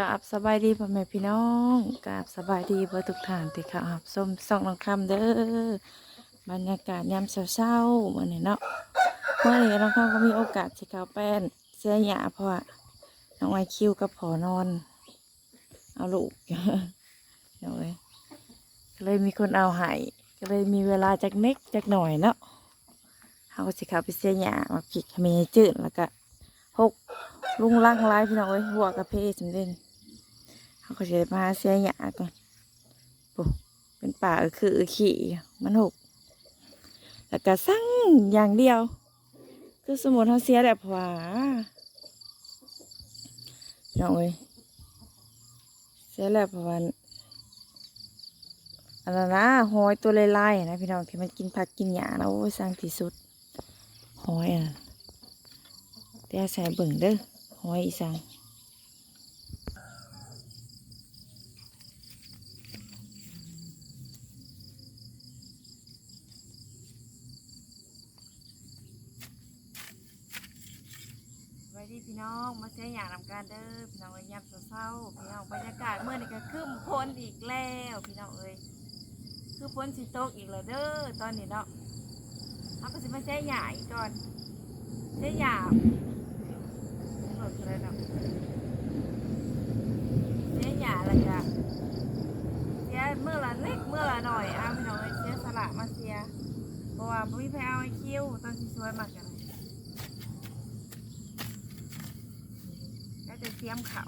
กราบสบายดีพ่อแม่พี่น้องกราบสบายดีเพื่อทุกท่านที่ข้าหับส้มส่องน้องคำเด้อบรรยากาศยามเช้าๆมื่อนี้เนาะเมื่อนี้น้องคำก็มีโอกาสที่เขาแป้นเสียหยาเพราะว่าน้องไอคิวกับผอนอน เอาลูกเดี๋ยวเลยก็เลยมีคนเอาใหายก็เลยมีเวลาจากเน็กจากหน่อยเนาะเขาก็สิเขาไปเสียหยามาผิกให้แม่จืดแล้วก็หกลุงลังไล่พี่น้องเอ้ยหัวกระเพาะสำเร็จ เขาจะมาเสียหยาก่อนปุ๊เป็นป่าอคือขี่มันหกแล้วก็สั่งอย่างเดียว คือสมุนเขาเสียแบบผวาน้องเอ้ยเสียแล้วเพราะว่าอันนั้นนะหอยตัวลายๆนะพี่น้องที่มันกินผักกินหญ้านะโอ้ยสร้างที่สุดหอยอะแต่ใส่เบิ่งเด้อหอยอีสัง พี่น้องมาเสียอย่างนำการเด้อพี่น้องเอ้ยยามเศร้าๆพี่น้องบรรยากาศเมื่อนี่ก็คืมพ้นอีกแล้วพี่น้องเอ้ยคือพ้นสิโตกอีกแล้วเด้อตอนนี้เนาะเอาไปสิมาเสียหยาอีกก่อนเสียหยา หมดเลยเนาะเสียหยาละจ้ะเสียเมื่อละเล็กเมื่อละหน่อยอ้าวพี่น้องเอ้ยเสียสละมาเสีย เพราะว่าบ่มีใครเอาไอ้คิวตอนที่สวยมากกันก็จะเตรียมเขา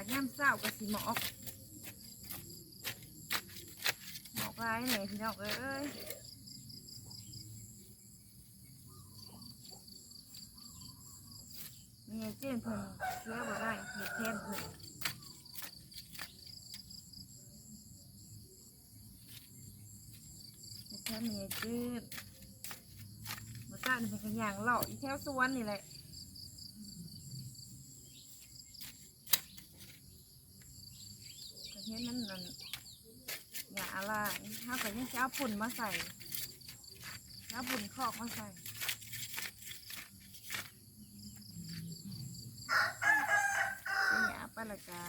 บรรยากาศย่ำเศร้ากับสีหมอกหมอกร้ายไหนพี่น้องเอ้ยมีไอ้เจนเพิ่นเชื่อบ่ได้เห็ดแทนเพิ่นเห็ดแทนมีไอ้เจนมาตั้งเป็นกันอย่างเลาะอีแถวสวนนี่แหละ กระเทียมมันนั่นอย่าอะไรถ้ากิดยังจะเอาปุ่นมาใส่เอาปุ่นคอกมาใส่เป็นหยาปลาละกา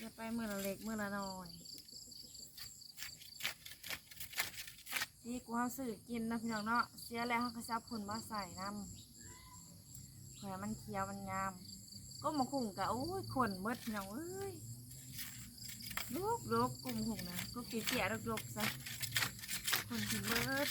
จะไปมือละเล็กมือละน้อยที่กูเอาสื่อกินนะพี่น้องเนาะเสียแล้วเขาก็จะเอาปุ่นมาใส่น้ำเผื่อมันเคี้ยวมันงาม ก็มาคุ้งกะโอ้ยคนเบิดพี่น้องเอ้ยลูกลูกกุ้งหุงนะก็เกี่ยๆลูกๆซะคนที่เบิด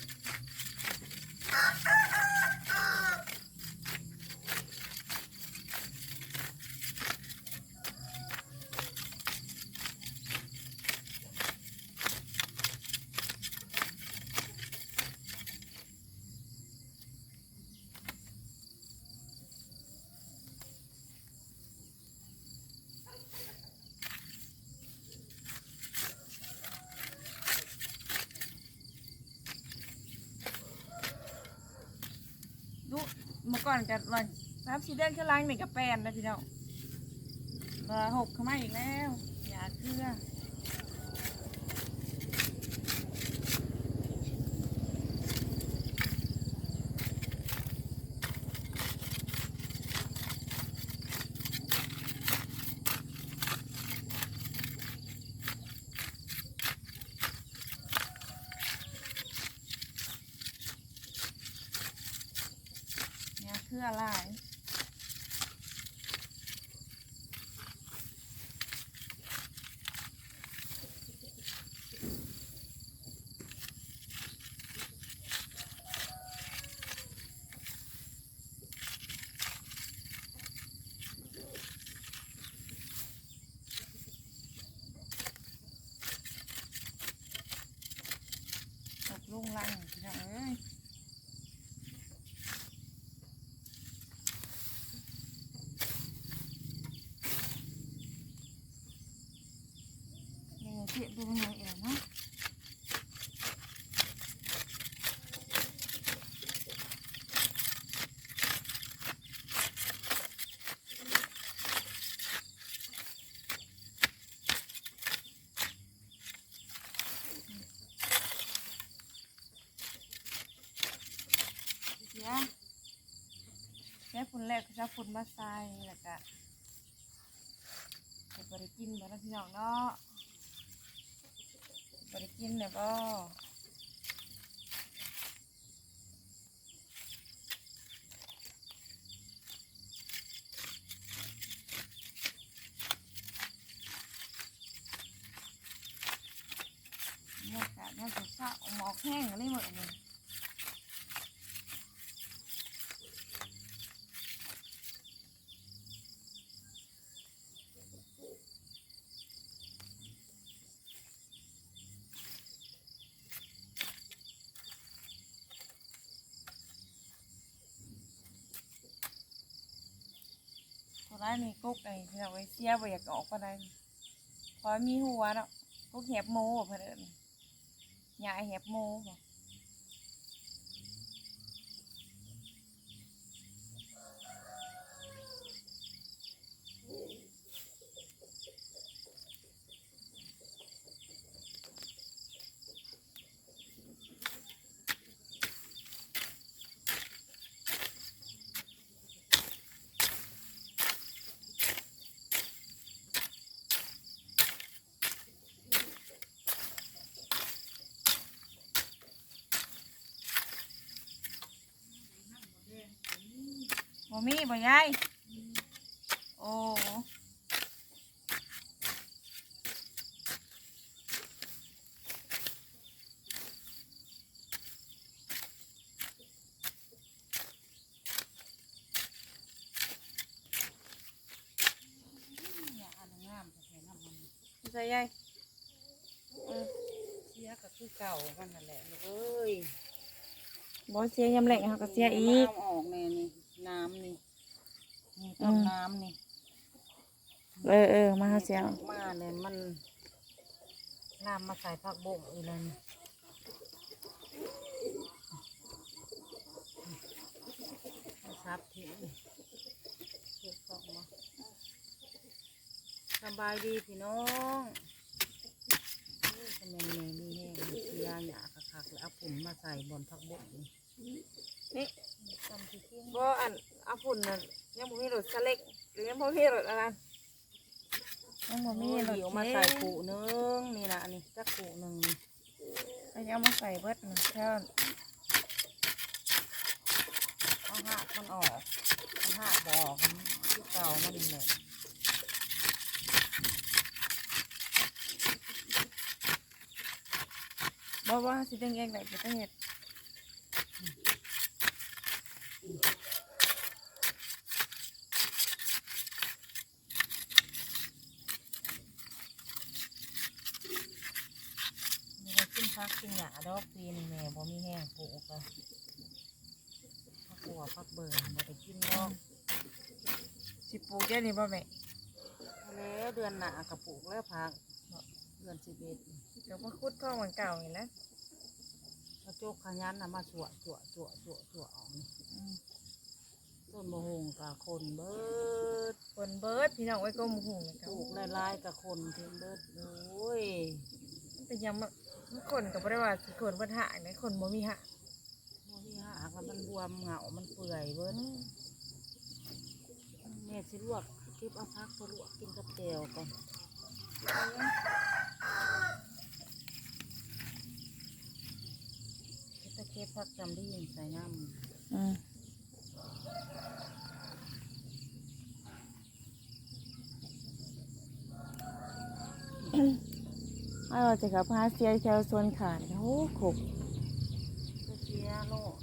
ลูกเมื่อก่อนกันวันน้ำสีเดือนขึ้นล้างหนึ่งกับแปนนะพี่น้องเบอร์หกเข้ามาอีกแล้ว อย่าเกลือ อย่าเกลือหลาย เก็บดูหเอ๋นะแค่ฝุ่นแรกก็จะฝุ่นมาใส่แล้วก็จะบริกินแบบพี่น้องเนาะ บริกินแบบบ่เนี่ยอากาศเนี่ยสดๆหมอกแห้งอะไรหมดเลย ตัวร้ายมีกุ๊กไอ้ที่เราไว้เสียบ่อยากออกก็ได้พอมีหัวเนาะกุ๊กเห็บโมบ่เพื่นเอนยายเห็บโมบ่ บ่มีบ่ยายโอ้ใส่ยายเออเสียก็คือเก่ามันนั่นแหละลูกเอ้ยบ่เสียยำแหลงเฮาก็เสียอีกน้ำออกแน่นี่ น้ำนี่นี่อืต้นมน้ำนี่ เออเออมาเฮาเสียมาเลยมันลามมาใส่ผักบงอีกแล้วนี่ซับทีเก็บกล่องมาสบายดีพี่น้องโอ้ยทำไมแม่นี่แห้งเสียหยาคักๆแล้วเอาปุ่นมาใส่บนผักบงนี่นี่จำที่เที่ยง บ่อันเอาฝุ่นน่ะยังบ่มีรถสเล็กหรือยังบ่มีรถอะไร ยังบ่มีมีรถเดี๋ยวมาใส่ปูหนึงนี่นะอันนี้จักปูหนึ่งนี่เอายังมาใส่เบิดหนึ่งแค่นเอาหักมันออกเอาหักบออกมันที่เก่ามันนี่แหละบ่ว่าสิเป็นเองได้บ่ต้องเฮ็ด นี่ก็ขึ้นพักขึ้นหยาดอกปีนแม่บ่มีแห้ งปลูกก็พักบัวพักเบิ่งบ่ได้กินดอกสิปลูกเดี๋ยวนี้บ่แม่แล้วเดือนหน้าก็ปลูกแล้วพักเดือนสิบเอ็ดเดี๋ยวมาขุดข้องเหมือนเก่านี่แหละกระโจกขยันน่ะมาสวจั่วจั่วจั่วจั่วออกนี่อืมต้นมะฮงกับคนเบิดคนเบิดพี่น้องไว้ก็หมูหุงนะคปรับลูกลายๆกับคนถึงเบิดโอ้ยมันเป็นยังมันมันคนก็บ่ได้ว่าสิคนบ่หานะคนบ่มีหาบ่ มีหากแล้วมันบวมเหงา มันเปื่อยเบิดแม่สิลวกเก็บเอาพักตัวลวกกินกับแก้วก่อนตะเก็บพักจำได้ยินใส่น้อืมเอาเราจะกับพาเสียแถวสวนขาดโอ้ขบำก็เชียโลก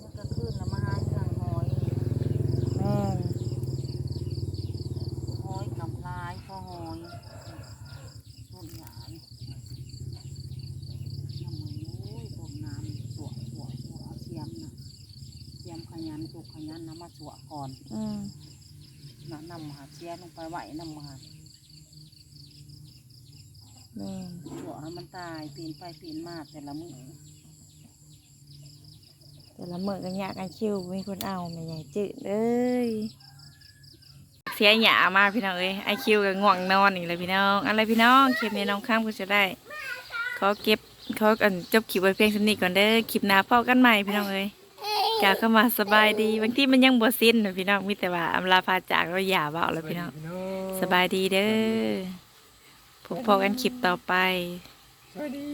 มันก็ขึ้นแล้วมาหาเครื่องหอย แม่น หอยกับลายพอหอยต้นหยานี่น้ำมันโอ้ยต้มน้ำสวสวสวเอาเสียมนะเสียมขยัน จุกขยันน้ำมาสวก่อนอืมน่ะนำหาเสียลงไปไหวนำหาแม่นสวให้มันตายปีนไปปีนมาแต่ละมือแต่ละมื้อก็ยากกันคิวมีคนเอาแม่ใหญ่จืดเอ้ยเสียหยามาพี่น้องเอ้ยไอคิวก็ง่วงนอนอีกเลยพี่น้องอะไรพี่น้องคลิปนี้น้องข้ามก็จะได้ขอเก็บเขากันจบคลิปไว้เพียงเท่านี้ก่อนเด้อคลิปหน้าพบกันใหม่พี่น้องเอ้ย กล่าวเข้ามาสบายดีบางทีมันยังบ่สิ้นนะพี่น้องมีแต่ว่าอำลาพาจากเราอย่าเว้าแล้วพี่น้องสบายดีเด้อพบพอกันคลิปต่อไป สวัสดี